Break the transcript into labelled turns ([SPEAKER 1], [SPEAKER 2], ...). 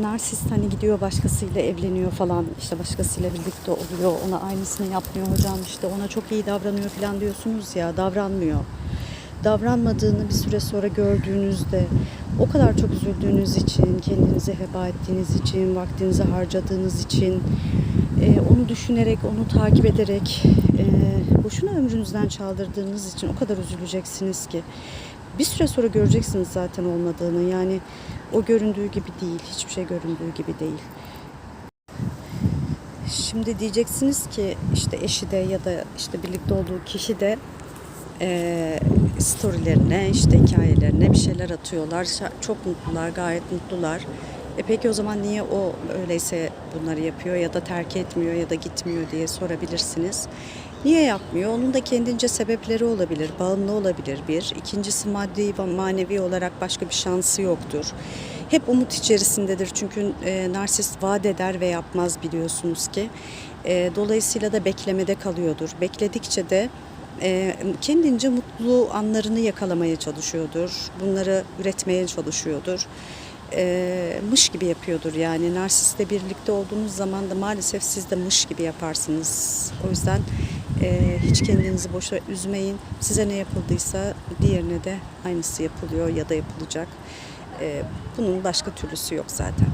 [SPEAKER 1] Narsist hani gidiyor başkasıyla evleniyor falan işte başkasıyla birlikte oluyor ona aynısını yapmıyor hocam işte ona çok iyi davranıyor falan diyorsunuz ya davranmıyor. Davranmadığını bir süre sonra gördüğünüzde o kadar çok üzüldüğünüz için, kendinizi heba ettiğiniz için, vaktinizi harcadığınız için, e, onu düşünerek, onu takip ederek, e, boşuna ömrünüzden çaldırdığınız için o kadar üzüleceksiniz ki. Bir süre sonra göreceksiniz zaten olmadığını. Yani o göründüğü gibi değil, hiçbir şey göründüğü gibi değil. Şimdi diyeceksiniz ki işte eşi de ya da işte birlikte olduğu kişi de eee storylerine, işte hikayelerine bir şeyler atıyorlar. Çok mutlular, gayet mutlular. E peki o zaman niye o öyleyse bunları yapıyor ya da terk etmiyor ya da gitmiyor diye sorabilirsiniz. Niye yapmıyor? Onun da kendince sebepleri olabilir. Bağımlı olabilir bir. İkincisi maddi ve manevi olarak başka bir şansı yoktur. Hep umut içerisindedir çünkü e, narsist vaat eder ve yapmaz biliyorsunuz ki. E, dolayısıyla da beklemede kalıyordur. Bekledikçe de e, kendince mutlu anlarını yakalamaya çalışıyordur. Bunları üretmeye çalışıyordur. E, mış gibi yapıyordur yani. Narsistle birlikte olduğunuz zaman da maalesef siz de mış gibi yaparsınız. O yüzden e, hiç kendinizi boşa üzmeyin. Size ne yapıldıysa diğerine de aynısı yapılıyor ya da yapılacak. E, bunun başka türlüsü yok zaten.